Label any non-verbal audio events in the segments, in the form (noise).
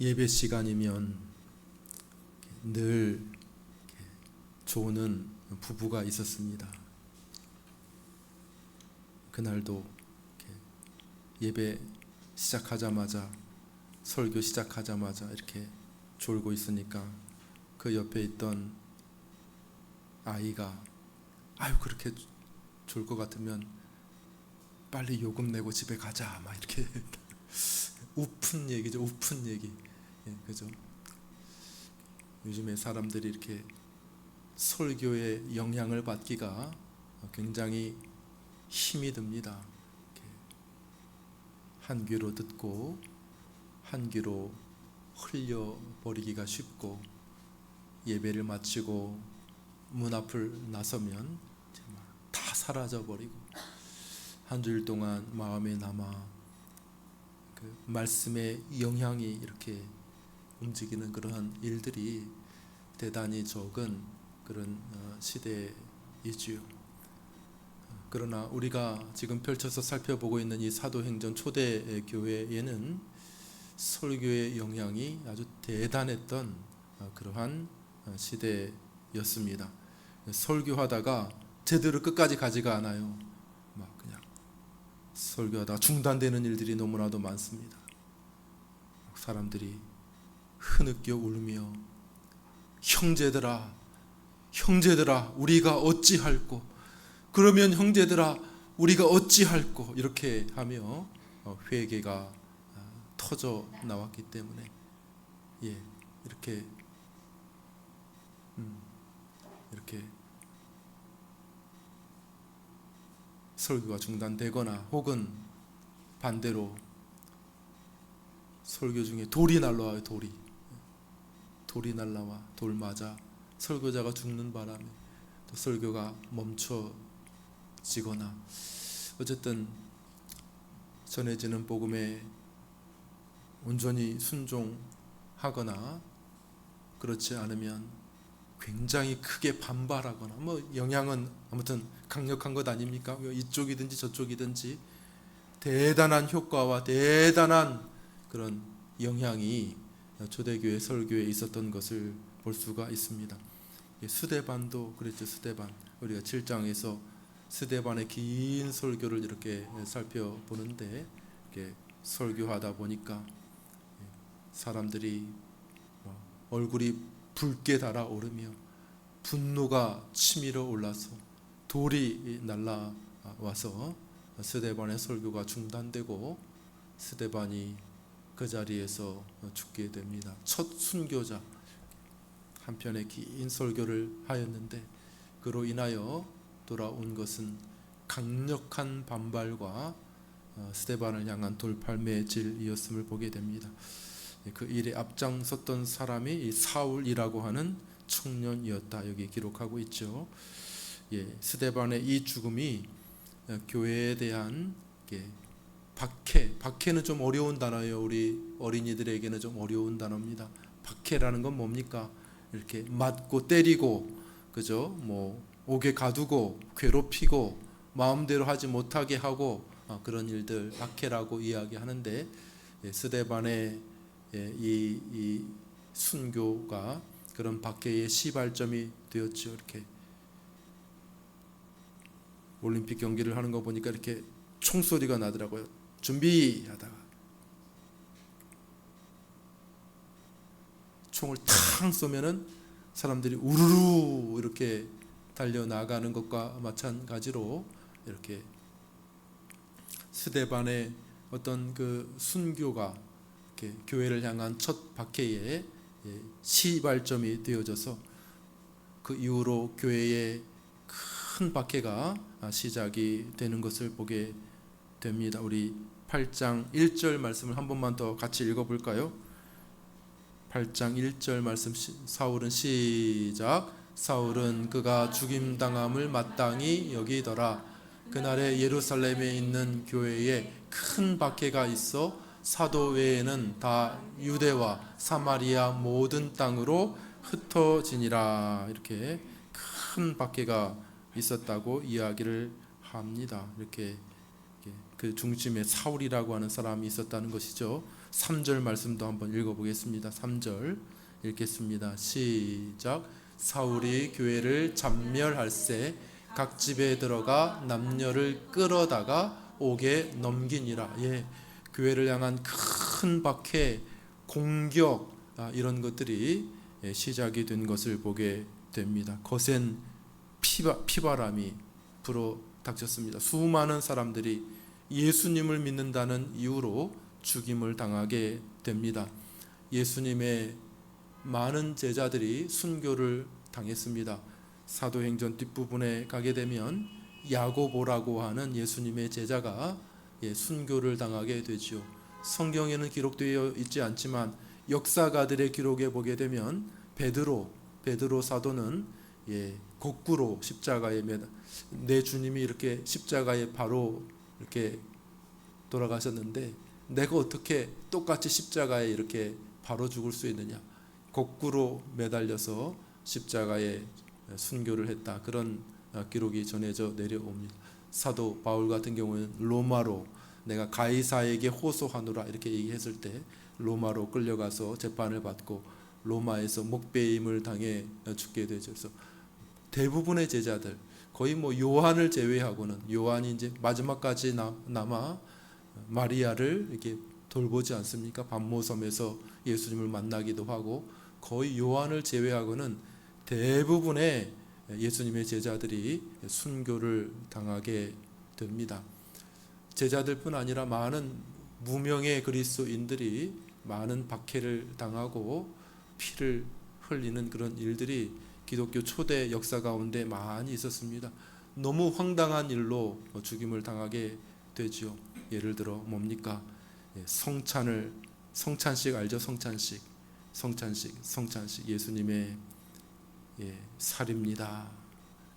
예배 시간이면 늘 조는 부부가 있었습니다. 그날도 예배 시작하자마자 설교 시작하자마자 이렇게 졸고 있으니까 그 옆에 있던 아이가 아유 그렇게 졸 것 같으면 빨리 요금 내고 집에 가자 막 이렇게 (laughs) 우픈 얘기죠 우픈 얘기 예, 그죠? 요즘에 사람들이 이렇게 설교의 영향을 받기가 굉장히 힘이 듭니다. 한 귀로 듣고 한 귀로 흘려버리기가 쉽고 예배를 마치고 문 앞을 나서면 다 사라져 버리고 한 주일 동안 마음에 남아 그 말씀의 영향이 이렇게 움직이는 그러한 일들이 대단히 적은 그런 어, 시대이지요. 그러나 우리가 지금 펼쳐서 살펴보고 있는 이 사도행전 초대 교회에는 설교의 영향이 아주 대단했던 어, 그러한 어, 시대였습니다. 설교하다가 제대로 끝까지 가지가 않아요. 막 그냥 설교하다가 중단되는 일들이 너무나도 많습니다. 사람들이 흐느껴 울며 형제들아 형제들아 우리가 어찌할꼬? 그러면 형제들아 우리가 어찌할꼬? 이렇게 하며 어, 회개가 아, 터져 나왔기 때문에. 예 이렇게 음, 이렇게 설교가 중단되거나 혹은 반대로 설교 중에 돌이 날라와요 돌이 돌이 날라와 돌 맞아 설교자가 죽는 바람에 또 설교가 멈춰지거나 어쨌든 전해지는 복음에 온전히 순종하거나 그렇지 않으면 굉장히 크게 반발하거나 뭐 영향은 아무튼 강력한 것 아닙니까? 뭐 이쪽이든지 저쪽이든지 대단한 효과와 대단한 그런 영향이 초대교회 설교에 있었던 것을 볼 수가 있습니다. 수대반도 그랬죠. 수대반 우리가 7장에서 수대반의 긴 설교를 이렇게 살펴보는데 이렇게 설교하다 보니까 사람들이 뭐 얼굴이 붉게 달아오르며 분노가 치밀어 올라서 돌이 날라와서 스데반의 설교가 중단되고 스데반이 그 자리에서 죽게 됩니다. 첫 순교자 한편의 긴 설교를 하였는데 그로 인하여 돌아온 것은 강력한 반발과 스데반을 향한 돌팔매질이었음을 보게 됩니다. 그 일에 앞장섰던 사람이 사울이라고 하는 청년이었다 여기 기록하고 있죠. 예, 스데반의 이 죽음이 교회에 대한 박해, 박해는 좀 어려운 단어예요. 우리 어린이들에게는 좀 어려운 단어입니다. 박해라는 건 뭡니까? 이렇게 맞고 때리고, 그죠? 뭐 옥에 가두고 괴롭히고 마음대로 하지 못하게 하고 아, 그런 일들 박해라고 이야기하는데 예, 스데반의 예, 이, 이 순교가 그런 박해의 시발점이 되었죠. 이렇게 올림픽 경기를 하는 거 보니까 이렇게 총소리가 나더라고요. 준비하다가 총을 탕 쏘면은 사람들이 우르르 이렇게 달려 나가는 것과 마찬가지로 이렇게 스데반의 어떤 그 순교가 교회를 향한 첫 박해의 예, 시발점이 되어져서 그 이후로 교회의 큰 박해가 시작이 되는 것을 보게 됩니다. 우리 8장 1절 말씀을 한 번만 더 같이 읽어 볼까요? 8장 1절 말씀 사울은 시작 사울은 그가 죽임 당함을 마땅히 여기더라 그날에 예루살렘에 있는 교회에 큰 박해가 있어 사도 외에는 다 유대와 사마리아 모든 땅으로 흩어지니라 이렇게 큰 박해가 있었다고 이야기를 합니다. 이렇게 그 중심에 사울이라고 하는 사람이 있었다는 것이죠. 3절 말씀도 한번 읽어보겠습니다. 3절 읽겠습니다. 시작. 사울이 교회를 잔멸할세 각 집에 들어가 남녀를 끌어다가 옥에 넘기니라. 예, 교회를 향한 큰 박해, 공격 아, 이런 것들이 예, 시작이 된 것을 보게 됩니다. 거센 피바, 피바람이 불어 닥쳤습니다. 수많은 사람들이 예수님을 믿는다는 이유로 죽임을 당하게 됩니다. 예수님의 많은 제자들이 순교를 당했습니다. 사도행전 뒷부분에 가게 되면 야고보라고 하는 예수님의 제자가 예, 순교를 당하게 되지요. 성경에는 기록되어 있지 않지만 역사가들의 기록에 보게 되면 베드로 베드로 사도는 예, 거꾸로 십자가에 매다 내 주님이 이렇게 십자가에 바로 이렇게 돌아가셨는데 내가 어떻게 똑같이 십자가에 이렇게 바로 죽을 수 있느냐? 거꾸로 매달려서 십자가에 순교를 했다. 그런 기록이 전해져 내려옵니다. 사도 바울 같은 경우는 로마로 내가 가이사에게 호소하노라 이렇게 얘기했을 때 로마로 끌려가서 재판을 받고 로마에서 목배임을 당해 죽게 되죠. 그래서 대부분의 제자들 거의 뭐 요한을 제외하고는 요한이 이제 마지막까지 남아 마리아를 이렇게 돌보지 않습니까? 반모섬에서 예수님을 만나기도 하고 거의 요한을 제외하고는 대부분의 예수님의 제자들이 순교를 당하게 됩니다. 제자들뿐 아니라 많은 무명의 그리스도인들이 많은 박해를 당하고 피를 흘리는 그런 일들이 기독교 초대 역사 가운데 많이 있었습니다. 너무 황당한 일로 죽임을 당하게 되지요. 예를 들어 뭡니까? 예, 성찬을 성찬식 알죠? 성찬식, 성찬식, 성찬식 예수님의 예, 살입니다.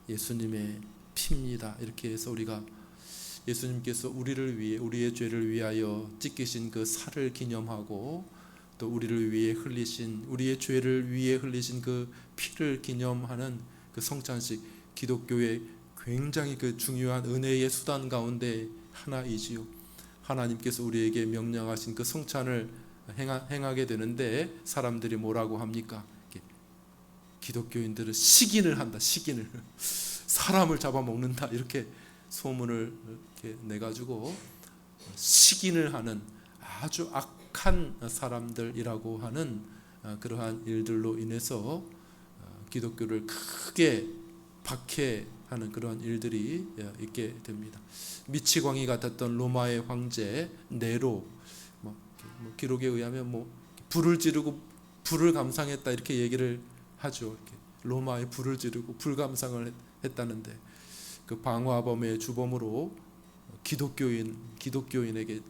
예수님의 피입니다. 이렇게 해서 우리가 예수님께서 우리를 위해 우리의 죄를 위하여 찢기신 그 살을 기념하고 또 우리를 위해 흘리신 우리의 죄를 위해 흘리신 그 피를 기념하는 그 성찬식 기독교의 굉장히 그 중요한 은혜의 수단 가운데 하나이지요. 하나님께서 우리에게 명령하신 그 성찬을 행하, 게 되는데 사람들이 뭐라고 합니까? 기독교인들은 식인을 한다. 식인을 (laughs) 사람을 잡아먹는다. 이렇게 소문을 이렇게 내 가지고 식인을 하는 아주 악 한 사람들이라고 하는 그러한 일들로 인해서 기독교를 크게 박해하는 그러한 일들이 있게 됩니다. 미치광이 같았던 로마의 황제 네로 뭐, 뭐 기록에 의하면 뭐 불을 지르고 불을 감상했다 이렇게 얘기를 하죠. 로마에 불을 지르고 불 감상을 했다는데 그 방화범의 주범으로 기독교인 기독교인에게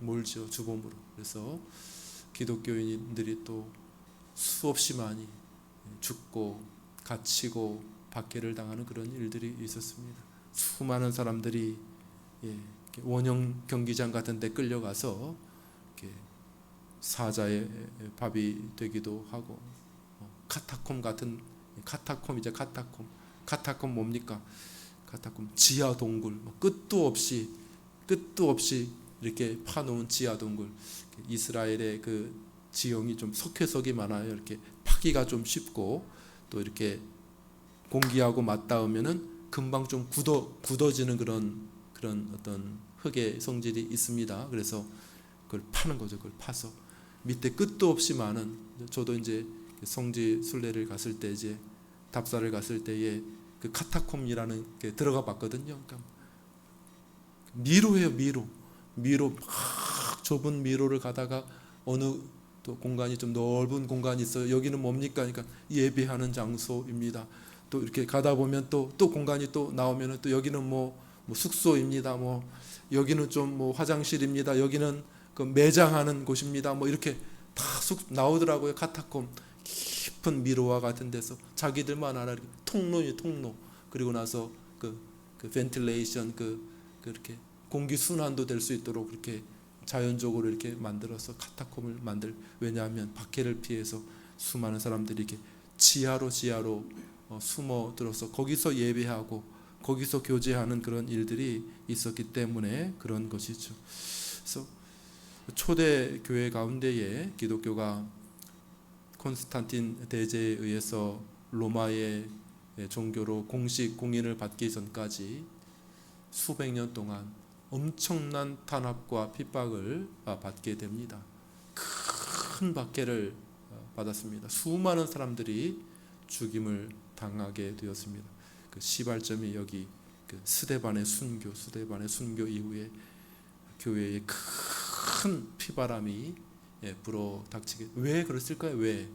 몰죠 주범으로 그래서 기독교인들이 또 수없이 많이 죽고 갇히고 박해를 당하는 그런 일들이 있었습니다. 수많은 사람들이 예, 원형 경기장 같은 데 끌려가서 사자의 밥이 되기도 하고 어, 카타콤 같은 카타콤이제 카타콤 카타콤 뭡니까? 카타콤 지하 동굴 뭐 끝도 없이 끝도 없이 이렇게 파놓은 지하 동굴 이스라엘의 그 지형이 좀 석회석이 많아요. 이렇게 파기가 좀 쉽고 또 이렇게 공기하고 맞닿으면은 금방 좀 굳어 굳어지는 그런 그런 어떤 흙의 성질이 있습니다. 그래서 그걸 파는 거죠. 그걸 파서 밑에 끝도 없이 많은 저도 이제 성지 순례를 갔을 때 이제 답사를 갔을 때에 그 카타콤이라는 게 들어가 봤거든요. 그러니까 미로예요, 미로. 미로 막 좁은 미로를 가다가 어느 또 공간이 좀 넓은 공간이 있어요. 여기는 뭡니까? 그러니까 예배하는 장소입니다. 또 이렇게 가다 보면 또또 공간이 또 나오면은 또 여기는 뭐, 뭐 숙소입니다. 뭐 여기는 좀 뭐 화장실입니다. 여기는 그 매장하는 곳입니다. 뭐 이렇게 다 나오더라고요. 카타콤. 깊은 미로와 같은 데서 자기들만 알아 통로이 통로 그리고 나서 그, 그 벤틸레이션 그 그렇게 공기 순환도 될 수 있도록 그렇게 자연적으로 이렇게 만들어서 카타콤을 만들 왜냐하면 박해를 피해서 수많은 사람들이 이렇게 지하로 지하로 어, 숨어 들어서 거기서 예배하고 거기서 교제하는 그런 일들이 있었기 때문에 그런 것이죠. 그래서 초대 교회 가운데에 기독교가 콘스탄틴 대제에 의해서 로마의 종교로 공식 공인을 받기 전까지 수백 년 동안 엄청난 탄압과 핍박을 아, 받게 됩니다. 큰 박해를 어, 받았습니다. 수많은 사람들이 죽임을 당하게 되었습니다. 그 시발점이 여기 그 스데반의 순교, 스데반의 순교 이후에 교회에 큰 피바람이 예, 불어 닥치게 왜 그랬을까요? 왜?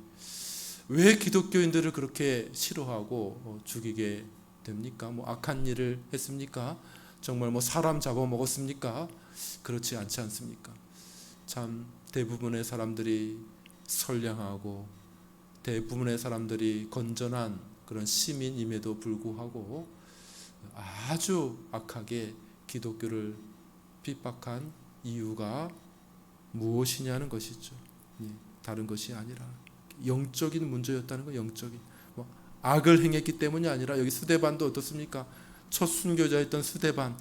왜 기독교인들을 그렇게 싫어하고 어, 죽이게 됩니까? 뭐 악한 일을 했습니까? 정말 뭐 사람 잡아 먹었습니까? 그렇지 않지 않습니까? 참 대부분의 사람들이 선량하고 대부분의 사람들이 건전한 그런 시민임에도 불구하고 아주 악하게 기독교를 핍박한 이유가 무엇이냐는 것이죠. 예, 다른 것이 아니라 영적인 문제였다는 거 영적인 뭐 악을 행했기 때문이 아니라 여기 스데반도 어떻습니까? 첫 순교자였던 스데반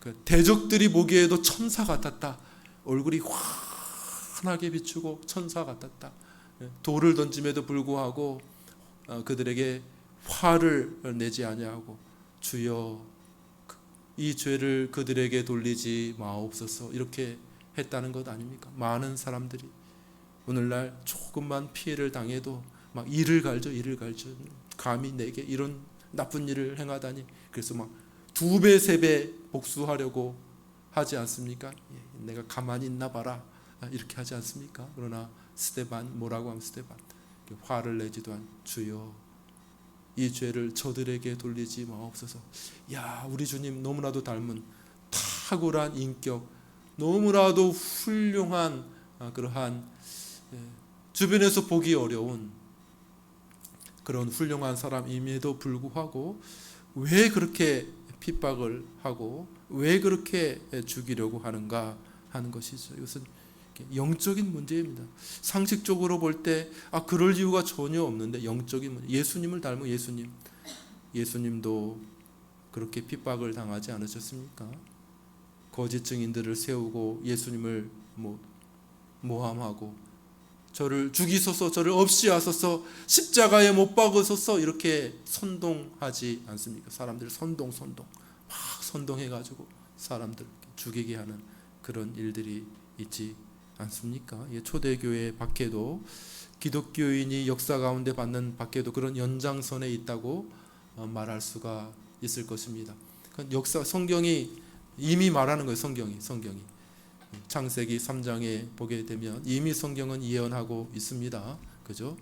그 대적들이 보기에도 천사 같았다. 얼굴이 환하게 비추고 천사 같았다. 예, 돌을 던짐에도 불구하고 어, 그들에게 화를 내지 아니하고 주여 이 죄를 그들에게 돌리지 마옵소서 이렇게 했다는 것 아닙니까? 많은 사람들이 오늘날 조금만 피해를 당해도 막 이를 갈죠, 이를 갈죠. 감히 내게 이런 나쁜 일을 행하다니. 그래서 막 두 배, 세 배 복수하려고 하지 않습니까? 예, 내가 가만히 있나 봐라. 아, 이렇게 하지 않습니까? 그러나 스테반 뭐라고 하면 스테반 화를 내지도 않 주여 이 죄를 저들에게 돌리지 마옵소서. 야, 우리 주님 너무나도 닮은 탁월한 인격, 너무나도 훌륭한 아, 그러한 예, 주변에서 보기 어려운 그런 훌륭한 사람임에도 불구하고 왜 그렇게 핍박을 하고 왜 그렇게 죽이려고 하는가 하는 것이죠. 이것은 영적인 문제입니다. 상식적으로 볼 때 아 그럴 이유가 전혀 없는데 영적인 문제. 예수님을 닮은 예수님, 예수님도 그렇게 핍박을 당하지 않으셨습니까? 거짓 증인들을 세우고 예수님을 뭐 모함하고 저를 죽이소서 저를 없이 하소서 십자가에 못 박으소서 이렇게 선동하지 않습니까? 사람들 선동 선동 막 선동해 가지고 사람들 죽이게 하는 그런 일들이 있지 않습니까? 예, 초대교회 밖에도 기독교인이 역사 가운데 받는 밖에도 그런 연장선에 있다고 어, 말할 수가 있을 것입니다. 역사 성경이 이미 말하는 거예요. 성경이 성경이 창세기 3장에 보게 되면 이미 성경은 예언하고 있습니다. 그죠?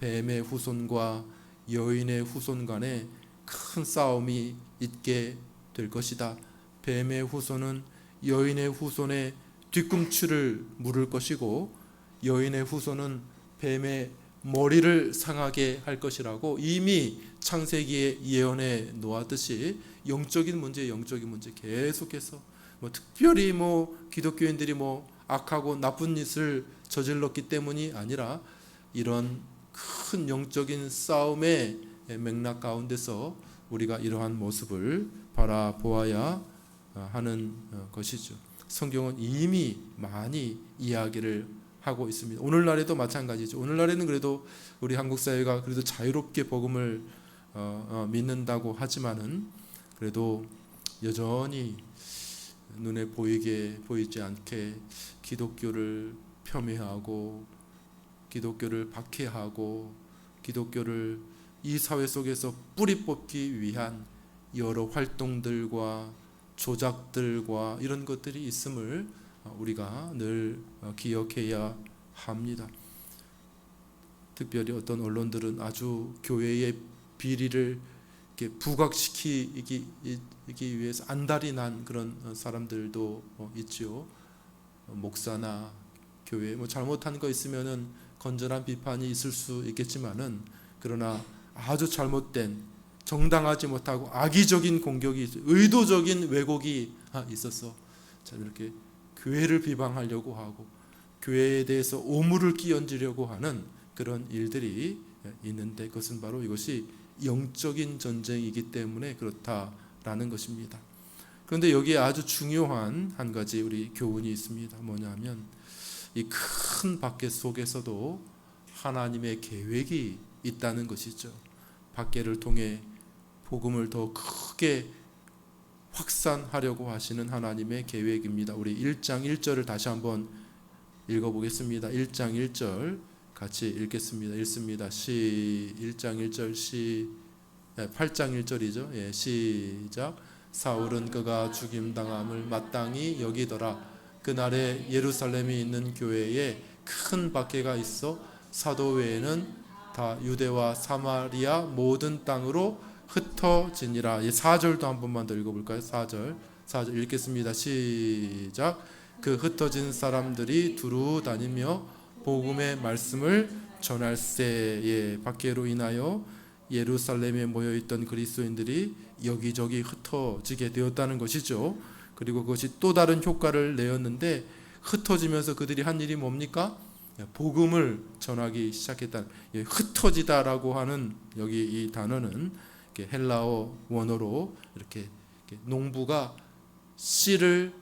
뱀의 후손과 여인의 후손 간에 큰 싸움이 있게 될 것이다. 뱀의 후손은 여인의 후손의 뒤꿈치를 물을 것이고 여인의 후손은 뱀의 머리를 상하게 할 것이라고 이미 창세기에 예언해 놓았듯이 영적인 문제, 영적인 문제 계속해서 뭐 특별히 뭐 기독교인들이 뭐 악하고 나쁜 짓을 저질렀기 때문이 아니라 이런 큰 영적인 싸움의 맥락 가운데서 우리가 이러한 모습을 바라보아야 하는 것이죠. 성경은 이미 많이 이야기를 하고 있습니다. 오늘날에도 마찬가지죠. 오늘날에는 그래도 우리 한국 사회가 그래도 자유롭게 복음을 어, 어, 믿는다고 하지만은 그래도 여전히 눈에 보이게 보이지 않게 기독교를 폄훼하고 기독교를 박해하고 기독교를 이 사회 속에서 뿌리 뽑기 위한 여러 활동들과 조작들과 이런 것들이 있음을 우리가 늘 기억해야 합니다. 특별히 어떤 언론들은 아주 교회의 비리를 부각시키기 위해서 안달이 난 그런 사람들도 있지요. 목사나 교회 뭐 잘못한 거 있으면은 건전한 비판이 있을 수 있겠지만은 그러나 아주 잘못된 정당하지 못하고 악의적인 공격이 의도적인 왜곡이 있었어. 참 이렇게 교회를 비방하려고 하고 교회에 대해서 오물을 끼얹으려고 하는 그런 일들이 있는데 그것은 바로 이것이 영적인 전쟁이기 때문에 그렇다라는 것입니다. 그런데 여기에 아주 중요한 한 가지 우리 교훈이 있습니다. 뭐냐면 이 큰 밖에 속에서도 하나님의 계획이 있다는 것이죠. 밖에를 통해 복음을 더 크게 확산하려고 하시는 하나님의 계획입니다. 우리 1장 1절을 다시 한번 읽어보겠습니다. 1장 1절 같이 읽겠습니다. 읽습니다. 시 1장 1절 시 8장 1절이죠. 예, 시작. 사울은 그가 죽임 당함을 마땅히 여기더라. 그날에 예루살렘에 있는 교회에 큰 박해가 있어 사도 외에는 다 유대와 사마리아 모든 땅으로 흩어지니라. 예, 4절도 한 번만 더 읽어 볼까요? 4절. 4절 읽겠습니다. 시작. 그 흩어진 사람들이 두루 다니며 복음의 말씀을. 예, 박해로 인하여 예루살렘에 모여 있던 그리스도인들이 여기저기 흩어지게 되었다는 것이죠. 그리고 그것이 또 다른 효과를 내었는데 ht어지면서 그들이 한 일이 뭡니까? 복음을 전하기 시작했다. 예, 흩어지다라고 하는 여기 이 단어는 헬라어 원어로 이렇게 농부가 씨를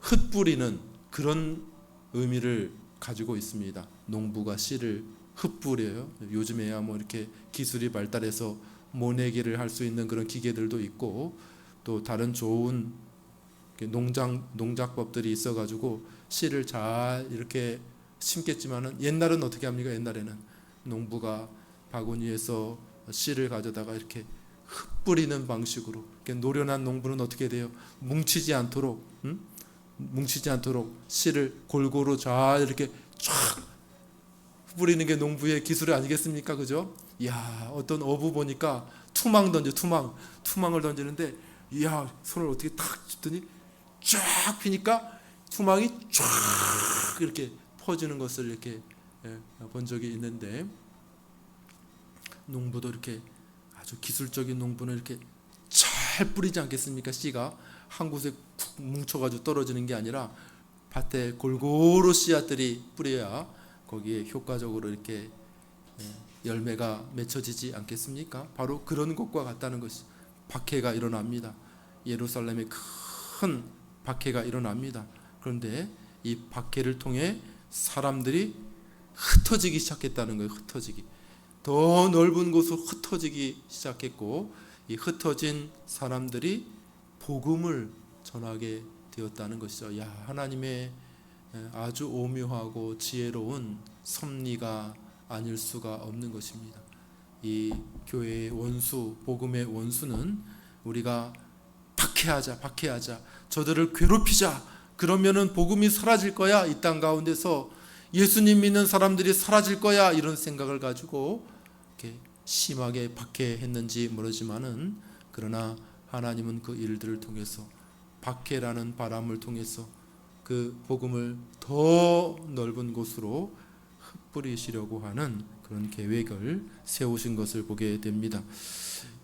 흩뿌리는 그런 의미를 가지고 있습니다. 농부가 씨를 흩뿌려요. 요즘에야 뭐 이렇게 기술이 발달해서 모내기를 할 수 있는 그런 기계들도 있고 또 다른 좋은 농장 농작법들이 있어가지고 씨를 잘 이렇게 심겠지만은 옛날은 어떻게 합니까? 옛날에는 농부가 바구니에서 씨를 가져다가 이렇게 흩뿌리는 방식으로 노련한 농부는 어떻게 돼요? 뭉치지 않도록 음? 뭉치지 않도록 씨를 골고루 잘 이렇게 쫙 뿌리는 게 농부의 기술 아니겠습니까? 그죠? 이야, 어떤 어부 보니까 투망 던져, 투망. 투망을 던지는데, 이야, 손을 어떻게 탁 짚더니 쫙 피니까 투망이 쫙 이렇게 퍼지는 것을 이렇게 예, 본 적이 있는데, 농부도 이렇게 아주 기술적인 농부는 이렇게 잘 뿌리지 않겠습니까? 씨가 한 곳에 푹 뭉쳐가지고 떨어지는 게 아니라 밭에 골고루 씨앗들이 뿌려야 거기에 효과적으로 이렇게 예, 열매가 맺혀지지 않겠습니까? 바로 그런 것과 같다는 것이 박해가 일어납니다. 예루살렘에 큰 박해가 일어납니다. 그런데 이 박해를 통해 사람들이 흩어지기 시작했다는 거예요. 흩어지기. 더 넓은 곳으로 흩어지기 시작했고 이 흩어진 사람들이 복음을 전하게 되었다는 것이죠. 야, 하나님의 예, 아주 오묘하고 지혜로운 섭리가 아닐 수가 없는 것입니다. 이 교회의 원수, 복음의 원수는 우리가 박해하자, 박해하자, 저들을 괴롭히자. 그러면은 복음이 사라질 거야. 이 땅 가운데서 예수님 믿는 사람들이 사라질 거야. 이런 생각을 가지고 이렇게 심하게 박해했는지 모르지만은 그러나 하나님은 그 일들을 통해서 박해라는 바람을 통해서 그 복음을 더 넓은 곳으로 흩뿌리시려고 하는 그런 계획을 세우신 것을 보게 됩니다.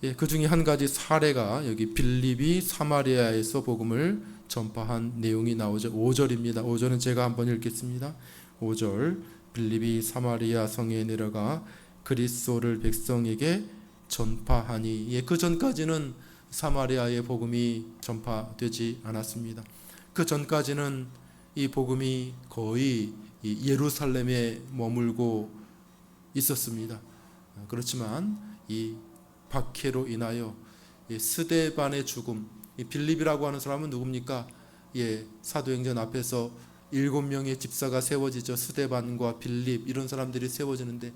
예, 그 중에 한 가지 사례가 여기 빌립이 사마리아에서 복음을 전파한 내용이 나오죠. 5절입니다. 5절은 제가 한번 읽겠습니다. 5절 빌립이 사마리아 성에 내려가 그리스도를 백성에게 전파하니 예, 그 전까지는 사마리아의 복음이 전파되지 않았습니다. 그 전까지는 이 복음이 거의 예루살렘에 머물고 있었습니다. 그렇지만 이 박해로 인하여 스데반의 죽음, 빌립이라고 하는 사람은 누굽니까? 예, 사도행전 앞에서 일곱 명의 집사가 세워지죠. 스데반과 빌립 이런 사람들이 세워지는데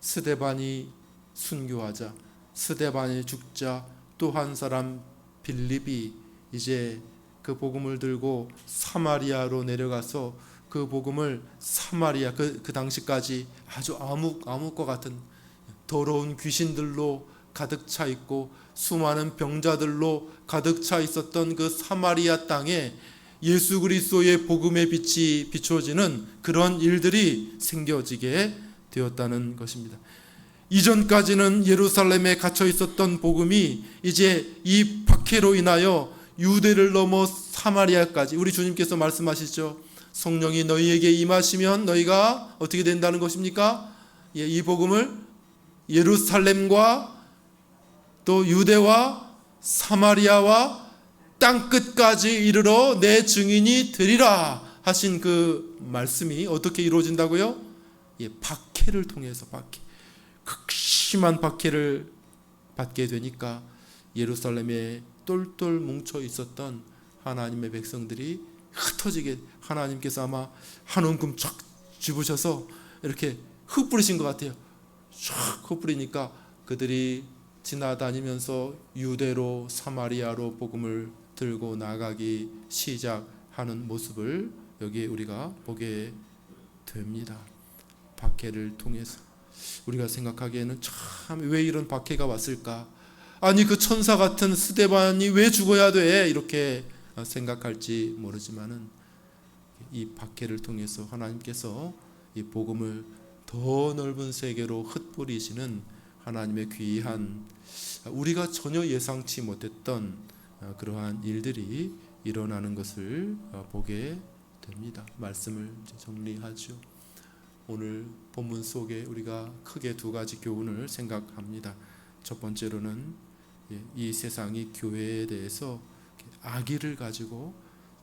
스데반이 순교하자, 스데반이 죽자 또 한 사람 빌립이 이제 그 복음을 들고 사마리아로 내려가서 그 복음을 사마리아 그, 그 당시까지 아주 암흑 암흑과 같은 더러운 귀신들로 가득 차 있고 수많은 병자들로 가득 차 있었던 그 사마리아 땅에 예수 그리스도의 복음의 빛이 비추어지는 그런 일들이 생겨지게 되었다는 것입니다. 이전까지는 예루살렘에 갇혀 있었던 복음이 이제 이 박해로 인하여 유대를 넘어 사마리아까지 우리 주님께서 말씀하시죠. 성령이 너희에게 임하시면 너희가 어떻게 된다는 것입니까? 예, 이 복음을 예루살렘과 또 유대와 사마리아와 땅 끝까지 이르러 내 증인이 되리라 하신 그 말씀이 어떻게 이루어진다고요? 예, 박해를 통해서 박해. 극심한 박해를 받게 되니까 예루살렘에 똘똘 뭉쳐 있었던 하나님의 백성들이 흩어지게 하나님께서 아마 한 움큼 쫙 집으셔서 이렇게 흙 뿌리신 것 같아요. 쫙흙 뿌리니까 그들이 지나다니면서 유대로 사마리아로 복음을 들고 나가기 시작하는 모습을 여기 우리가 보게 됩니다. 박해를 통해서 우리가 생각하기에는 참 왜 이런 박해가 왔을까? 아니 그 천사 같은 스데반이 왜 죽어야 돼? 이렇게 생각할지 모르지만은 이 박해를 통해서 하나님께서 이 복음을 더 넓은 세계로 흩뿌리시는 하나님의 귀한 우리가 전혀 예상치 못했던 그러한 일들이 일어나는 것을 보게 됩니다. 말씀을 정리하죠. 오늘 본문 속에 우리가 크게 두 가지 교훈을 생각합니다. 첫 번째로는 예, 이 세상이 교회에 대해서 악의를 가지고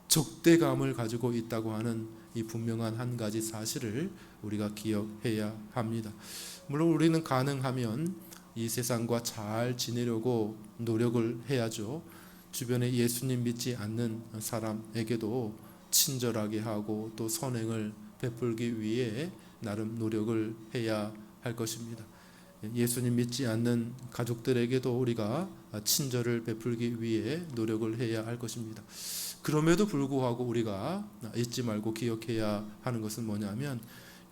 적대감을 가지고 있다고 하는 이 분명한 한 가지 사실을 우리가 기억해야 합니다. 물론 우리는 가능하면 이 세상과 잘 지내려고 노력을 해야죠. 주변에 예수님 믿지 않는 사람에게도 친절하게 하고 또 선행을 베풀기 위해 나름 노력을 해야 할 것입니다. 예수님 믿지 않는 가족들에게도 우리가 친절을 베풀기 위해 노력을 해야 할 것입니다. 그럼에도 불구하고 우리가 잊지 말고 기억해야 하는 것은 뭐냐면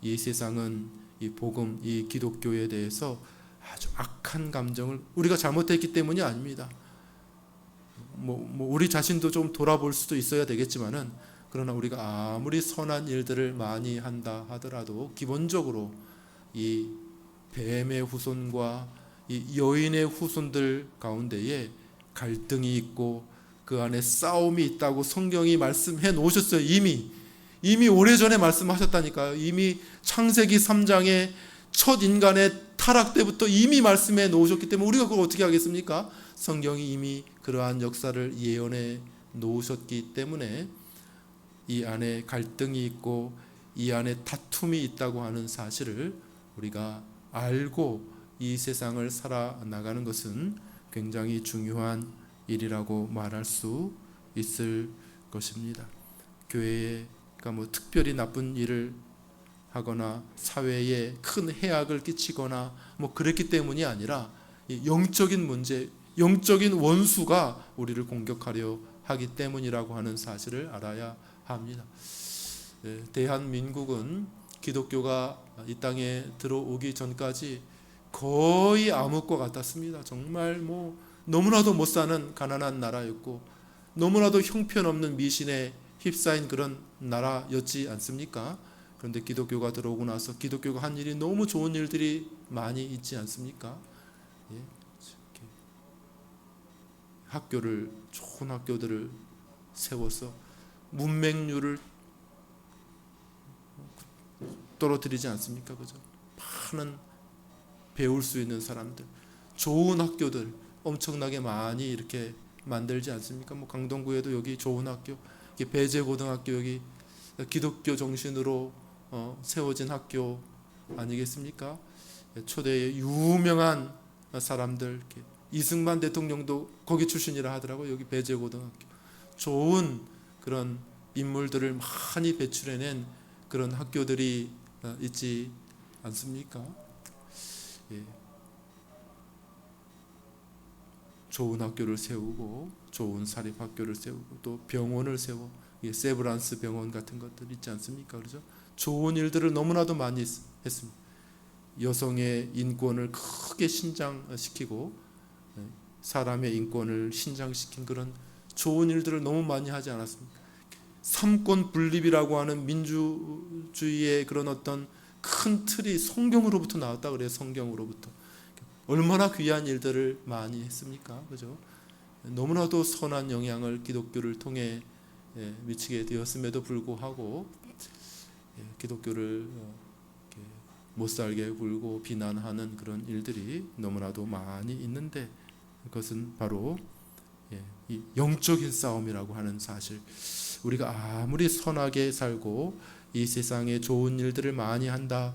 이 세상은 이 복음, 이 기독교에 대해서 아주 악한 감정을 우리가 잘못했기 때문이 아닙니다. 뭐, 뭐 우리 자신도 좀 돌아볼 수도 있어야 되겠지만은 그러나 우리가 아무리 선한 일들을 많이 한다 하더라도 기본적으로 이 뱀의 후손과 이 여인의 후손들 가운데에 갈등이 있고 그 안에 싸움이 있다고 성경이 말씀해 놓으셨어요. 이미 이미 오래전에 말씀하셨다니까요. 이미 창세기 3장에 첫 인간의 타락 때부터 이미 말씀해 놓으셨기 때문에 우리가 그걸 어떻게 하겠습니까? 성경이 이미 그러한 역사를 예언해 놓으셨기 때문에 이 안에 갈등이 있고 이 안에 다툼이 있다고 하는 사실을 우리가 알고 이 세상을 살아나가는 것은 굉장히 중요한 일이라고 말할 수 있을 것입니다. 교회가 뭐 특별히 나쁜 일을 하거나 사회에 큰 해악을 끼치거나 뭐 그랬기 때문이 아니라 영적인 문제, 영적인 원수가 우리를 공격하려 하기 때문이라고 하는 사실을 알아야 합니다. 예, 대한민국은 기독교가 이 땅에 들어오기 전까지 거의 암흑과 같았습니다. 정말 뭐 너무나도 못 사는 가난한 나라였고 너무나도 형편없는 미신에 휩싸인 그런 나라였지 않습니까? 그런데 기독교가 들어오고 나서 기독교가 한 일이 너무 좋은 일들이 많이 있지 않습니까? 예, 학교를 좋은 학교들을 세워서 문맹률을 떨어뜨리지 않습니까? 그죠? 많은 배울 수 있는 사람들, 좋은 학교들 엄청나게 많이 이렇게 만들지 않습니까? 뭐 강동구에도 여기 좋은 학교, 배제 고등학교 여기 기독교 정신으로 어, 세워진 학교 아니겠습니까? 초대의 유명한 사람들 이승만 대통령도 거기 출신이라 하더라고 여기 배제 고등학교 좋은 그런 인물들을 많이 배출해낸 그런 학교들이 어, 있지 않습니까? 예. 좋은 학교를 세우고 좋은 사립 학교를 세우고 또 병원을 세워 예, 세브란스 병원 같은 것들 있지 않습니까? 그렇죠? 좋은 일들을 너무나도 많이 했습니다. 여성의 인권을 크게 신장시키고 예, 사람의 인권을 신장시킨 그런 좋은 일들을 너무 많이 하지 않았습니까? 삼권 분립이라고 하는 민주주의의 그런 어떤 큰 틀이 성경으로부터 나왔다 그래요. 성경으로부터. 얼마나 귀한 일들을 많이 했습니까? 그죠? 너무나도 선한 영향을 기독교를 통해 예, 미치게 되었음에도 불구하고 예, 기독교를 어, 못 살게 굴고 비난하는 그런 일들이 너무나도 많이 있는데 그것은 바로 예, 이 영적인 싸움이라고 하는 사실. 우리가 아무리 선하게 살고 이 세상에 좋은 일들을 많이 한다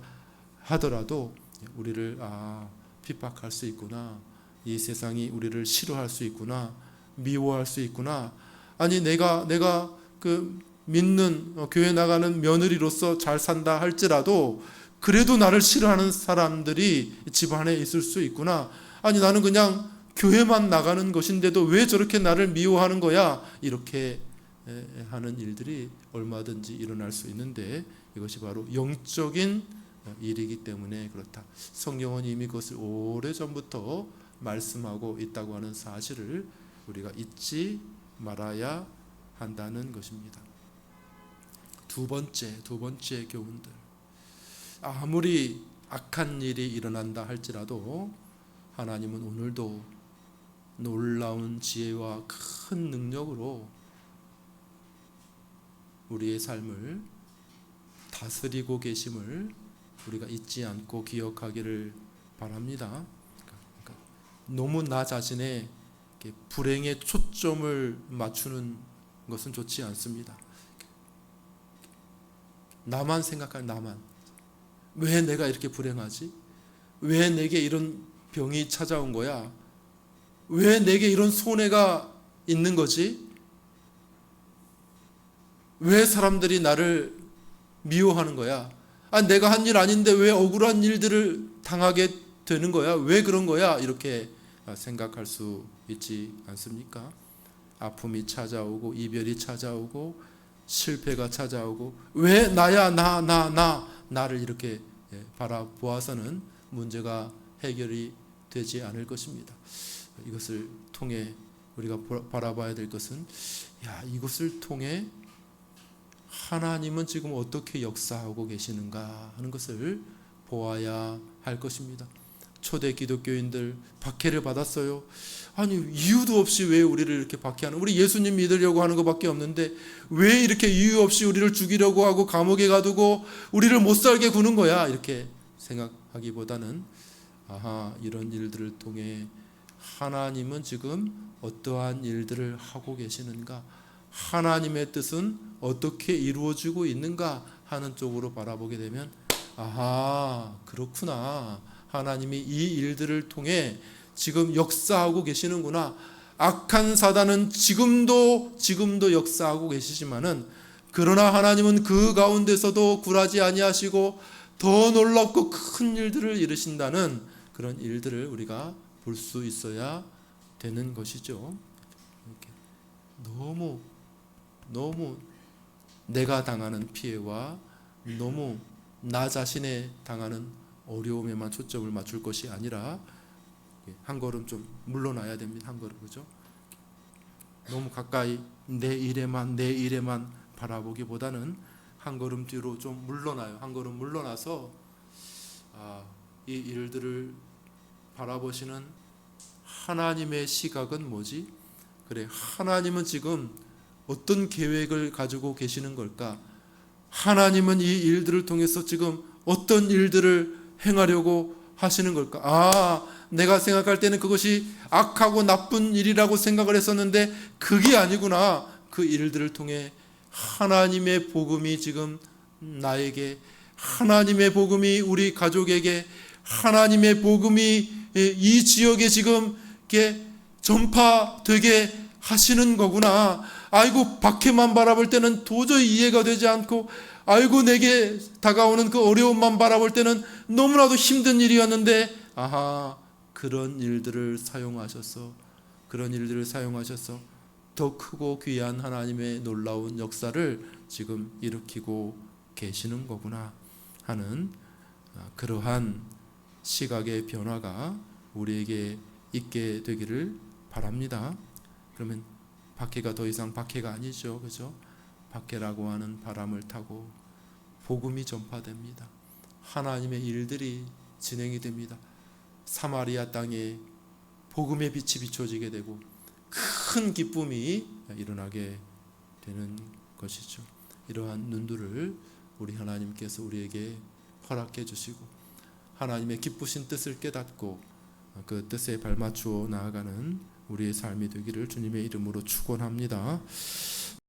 하더라도 우리를 아 핍박할 수 있구나. 이 세상이 우리를 싫어할 수 있구나. 미워할 수 있구나. 아니 내가 내가 그 믿는 어, 교회 나가는 며느리로서 잘 산다 할지라도 그래도 나를 싫어하는 사람들이 집안에 있을 수 있구나. 아니 나는 그냥 교회만 나가는 것인데도 왜 저렇게 나를 미워하는 거야? 이렇게 하는 일들이 얼마든지 일어날 수 있는데 이것이 바로 영적인 어, 일이기 때문에 그렇다. 성경은 이미 그것을 오래 전부터 말씀하고 있다고 하는 사실을 우리가 잊지 말아야 한다는 것입니다. 두 번째, 두 번째 교훈들. 아무리 악한 일이 일어난다 할지라도 하나님은 오늘도 놀라운 지혜와 큰 능력으로 우리의 삶을 다스리고 계심을 우리가 잊지 않고 기억하기를 바랍니다. 그러니까 너무 나 자신의 불행에 초점을 맞추는 것은 좋지 않습니다. 나만 생각할 나만. 왜 내가 이렇게 불행하지? 왜 내게 이런 병이 찾아온 거야? 왜 내게 이런 손해가 있는 거지? 왜 사람들이 나를 미워하는 거야? 아, 내가 한 일 아닌데 왜 억울한 일들을 당하게 되는 거야? 왜 그런 거야? 이렇게 생각할 수 있지 않습니까? 아픔이 찾아오고 이별이 찾아오고 실패가 찾아오고 왜 나야 나 나 나 나를 이렇게 예, 바라보아서는 문제가 해결이 되지 않을 것입니다. 이것을 통해 우리가 바라봐야 될 것은 야 이것을 통해 하나님은 지금 어떻게 역사하고 계시는가 하는 것을 보아야 할 것입니다. 초대 기독교인들 박해를 받았어요. 아니 이유도 없이 왜 우리를 이렇게 박해하는? 우리 예수님 믿으려고 하는 것밖에 없는데 왜 이렇게 이유 없이 우리를 죽이려고 하고 감옥에 가두고 우리를 못 살게 구는 거야? 이렇게 생각하기보다는 아하 이런 일들을 통해 하나님은 지금 어떠한 일들을 하고 계시는가? 하나님의 뜻은 어떻게 이루어지고 있는가? 하는 쪽으로 바라보게 되면 아하 그렇구나. 하나님이 이 일들을 통해 지금 역사하고 계시는구나. 악한 사단은 지금도 지금도 역사하고 계시지만은 그러나 하나님은 그 가운데서도 굴하지 아니하시고 더 놀랍고 큰 일들을 이루신다는 그런 일들을 우리가 볼 수 있어야 되는 것이죠. 너무 너무 내가 당하는 피해와 너무 나 자신에 당하는 어려움에만 초점을 맞출 것이 아니라 한 걸음 좀 물러나야 됩니다. 한 걸음 그죠? 너무 가까이 내 일에만 내 일에만 바라보기보다는 한 걸음 뒤로 좀 물러나요. 한 걸음 물러나서 아, 이 일들을 바라보시는 하나님의 시각은 뭐지? 그래 하나님은 지금 어떤 계획을 가지고 계시는 걸까? 하나님은 이 일들을 통해서 지금 어떤 일들을 행하려고 하시는 걸까? 아, 내가 생각할 때는 그것이 악하고 나쁜 일이라고 생각을 했었는데 그게 아니구나. 그 일들을 통해 하나님의 복음이 지금 나에게 하나님의 복음이 우리 가족에게 하나님의 복음이 이 지역에 지금 이렇게 전파되게 하시는 거구나. 아이고 밖에만 바라볼 때는 도저히 이해가 되지 않고 아이고 내게 다가오는 그 어려움만 바라볼 때는 너무나도 힘든 일이었는데 아하 그런 일들을 사용하셔서 그런 일들을 사용하셔서 더 크고 귀한 하나님의 놀라운 역사를 지금 일으키고 계시는 거구나 하는 아, 그러한 시각의 변화가 우리에게 있게 되기를 바랍니다. 그러면 박해가 더 이상 박해가 아니죠. 그죠? 박해라고 하는 바람을 타고 복음이 전파됩니다. 하나님의 일들이 진행이 됩니다. 사마리아 땅에 복음의 빛이 비춰지게 되고 큰 기쁨이 일어나게 되는 것이죠. 이러한 눈들을 우리 하나님께서 우리에게 허락해 주시고 하나님의 기쁘신 뜻을 깨닫고 그 뜻에 발맞추어 나아가는 우리의 삶이 되기를 주님의 이름으로 축원합니다.